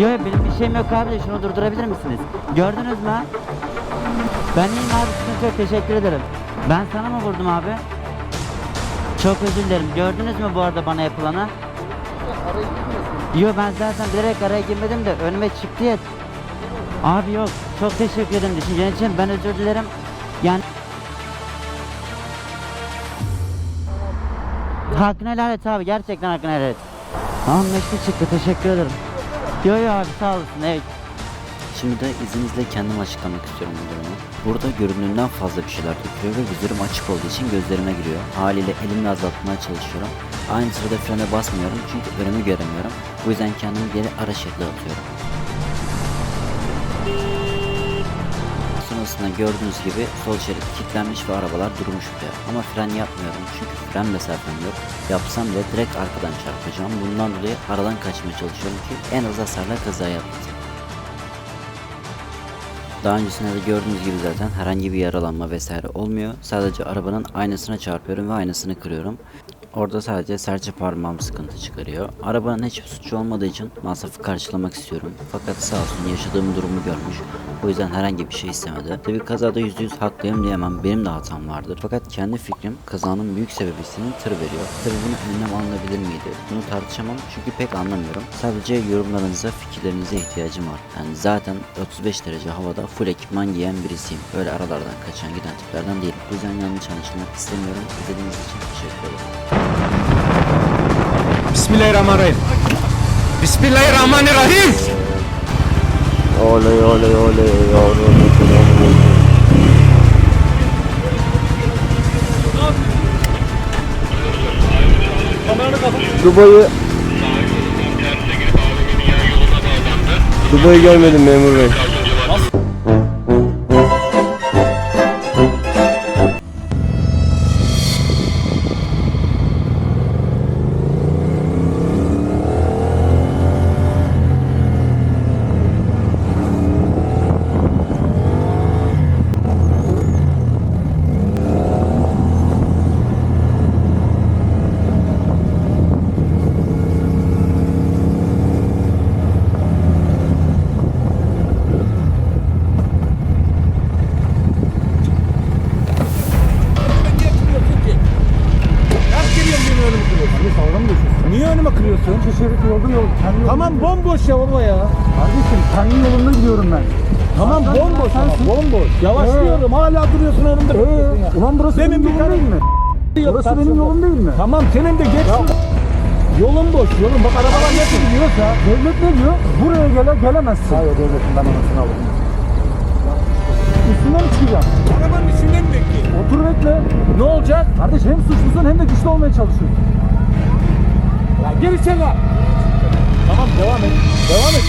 Yok benim bir şeyim yok abi şunu durdurabilir misiniz? Gördünüz mü? Ben iyiyim abi sıkıntı teşekkür ederim. Ben sana mı vurdum abi? Çok özür dilerim. Gördünüz mü bu arada bana yapılanı? Yok ben zaten bilerek araya girmedim de önüme çıktı ya. Abi yok. Çok teşekkür ederim düşüncen için. Ben özür dilerim. Yani Hakkını helal et abi. Gerçekten hakkını helal et. Anlaştı çıktı. Teşekkür ederim. Yo yo abi sağ olasın. Evet. Şimdi de izninizle kendim açıklamak istiyorum bu durumu. Burada göründüğünden fazla bir şeyler dökülüyor ve vizörüm açık olduğu için gözlerime giriyor. Haliyle elimle azaltmaya çalışıyorum. Aynı sırada frene basmıyorum çünkü önümü göremiyorum. Bu yüzden kendimi geri ara şekli atıyorum. Sonrasında gördüğünüz gibi sol şerit kilitlenmiş ve arabalar durmuş bile. Ama fren yapmıyorum çünkü fren mesafem yok. Yapsam bile direkt arkadan çarpacağım. Bundan dolayı aradan kaçmaya çalışıyorum ki en az hasarla kaza yapmayayım. Daha öncesinde de gördüğünüz gibi zaten herhangi bir yaralanma vesaire olmuyor. Sadece arabanın aynasına çarpıyorum ve aynasını kırıyorum. Orada sadece serçe parmağım sıkıntı çıkarıyor. Arabanın hiçbir suçu olmadığı için masrafı karşılamak istiyorum. Fakat sağ olsun yaşadığım durumu görmüş. O yüzden herhangi bir şey istemedi. Tabii kazada %100 haklıyım diyemem. Benim de hatam vardır. Fakat kendi fikrim kazanın büyük sebebisinin tır veriyor. Tabii bunu önlem alınabilir miydi? Bunu tartışamam çünkü pek anlamıyorum. Sadece yorumlarınıza, fikirlerinize ihtiyacım var. Yani zaten 35 derece havada full ekipman giyen birisiyim. Böyle aralardan kaçan giden tiplerden değilim. Bu yüzden yanlış anlaşılmak istemiyorum. İzlediğiniz için teşekkür ederim. Bismillahirrahmanirrahim. Bismillahirrahmanirrahim. Oley oley oley yavrum. Dubai'yi Dubai'yi görmedim memur bey. Ya baba ya. Kardeşim kendi yolunda gidiyorum ben. Tamam Sen- bomboş sen- ama bomboş. Yavaşlıyorum hala duruyorsun önümde. Ee, ulan burası Demin benim bir yolum değil mi? Burası benim yolum değil mi? Tamam senin de geç. Yolun boş yolun bak arabalar ne Diyorsa devlet ne diyor? Buraya gele gelemezsin. Hayır devletin ben anasını alırım. Üstüne mi çıkacağım? Arabanın içinde mi bekliyorsun? Otur bekle. Ne olacak? Kardeş hem suçlusun hem de güçlü olmaya çalışıyorsun. Ya gel içeri. Tamam devam et. Devam et.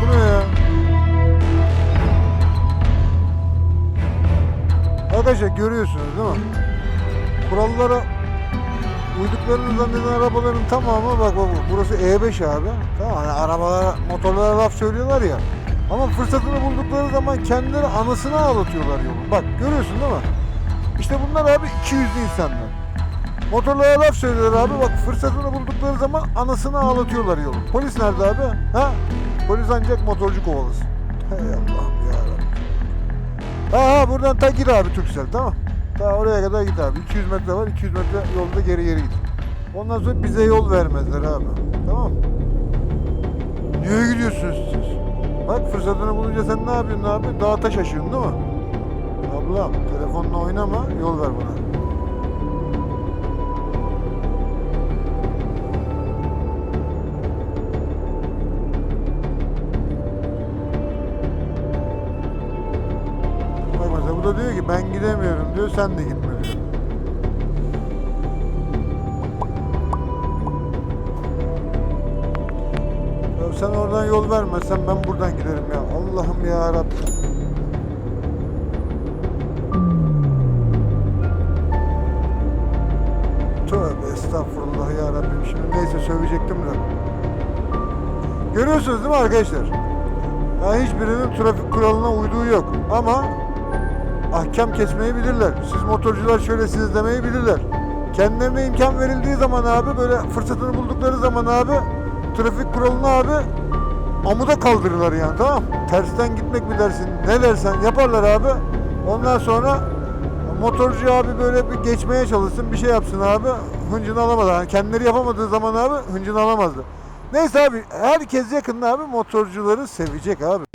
Bu ne ya? Arkadaşlar görüyorsunuz değil mi? Kurallara uyduklarını zanneden arabaların tamamı bak bak burası E5 abi. Tamam hani arabalara, motorlara laf söylüyorlar ya. Ama fırsatını buldukları zaman kendileri anısını ağlatıyorlar yolun. Bak görüyorsun değil mi? İşte bunlar abi 200'lü insanlar. Motorlara laf söylüyorlar abi bak fırsatını buldukları zaman anasını ağlatıyorlar yolun. Polis nerede abi? Ha? Polis ancak motorcu kovalasın. Hey Allah'ım yarabbim. Ha ha buradan ta gir abi Türksel tamam. Ta oraya kadar git abi. 200 metre var 200 metre yolda geri geri git. Ondan sonra bize yol vermezler abi. Tamam Niye gidiyorsunuz siz? Bak fırsatını bulunca sen ne yapıyorsun abi? Dağa taş aşıyorsun değil mi? Ablam telefonla oynama yol ver bana. Bak mesela bu da diyor ki ben gidemiyorum diyor sen de gitme sen oradan yol vermezsen ben buradan giderim ya. Allah'ım ya Rabbim. Tövbe estağfurullah ya Rabbim. Şimdi neyse sövecektim de. Görüyorsunuz değil mi arkadaşlar? Ya hiçbirinin trafik kuralına uyduğu yok. Ama ahkam kesmeyi bilirler. Siz motorcular şöyle siz demeyi bilirler. Kendilerine imkan verildiği zaman abi böyle fırsatını buldukları zaman abi trafik kuralını abi amuda kaldırırlar yani tamam? Tersten gitmek mi dersin ne dersen yaparlar abi. Ondan sonra motorcu abi böyle bir geçmeye çalışsın bir şey yapsın abi hıncını alamaz. Yani kendileri yapamadığı zaman abi hıncını alamazdı. Neyse abi herkes yakında abi motorcuları sevecek abi.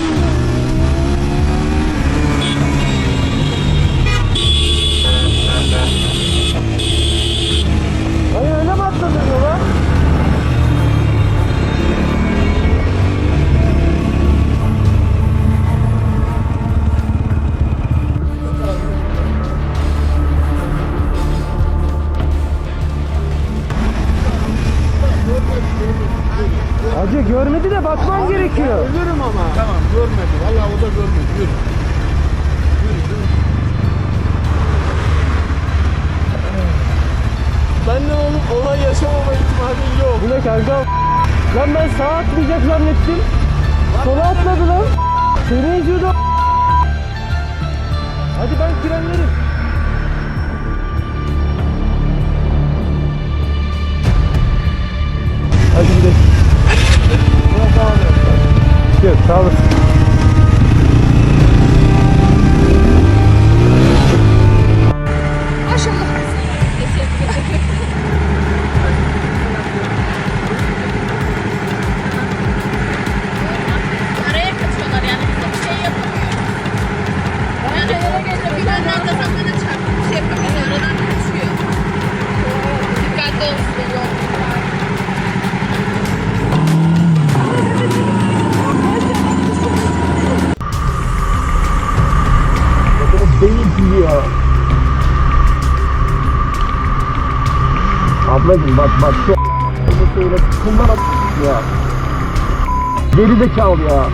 Hacı görmedi de bakman gerekiyor. Ölürüm ama. Tamam görmedi. Vallahi o da görmedi. Yürü. Benden onun olay yaşamama ihtimali yok. Bu ne kanka? Lan ben sağa atlayacak zannettim. Sola atladı lan. Seni eziyordu. Hadi ben frenlerim. Yok sağ olasın. Ya. Ablacım bak bak şu söyle kumlara ya. Geri zekalı ya.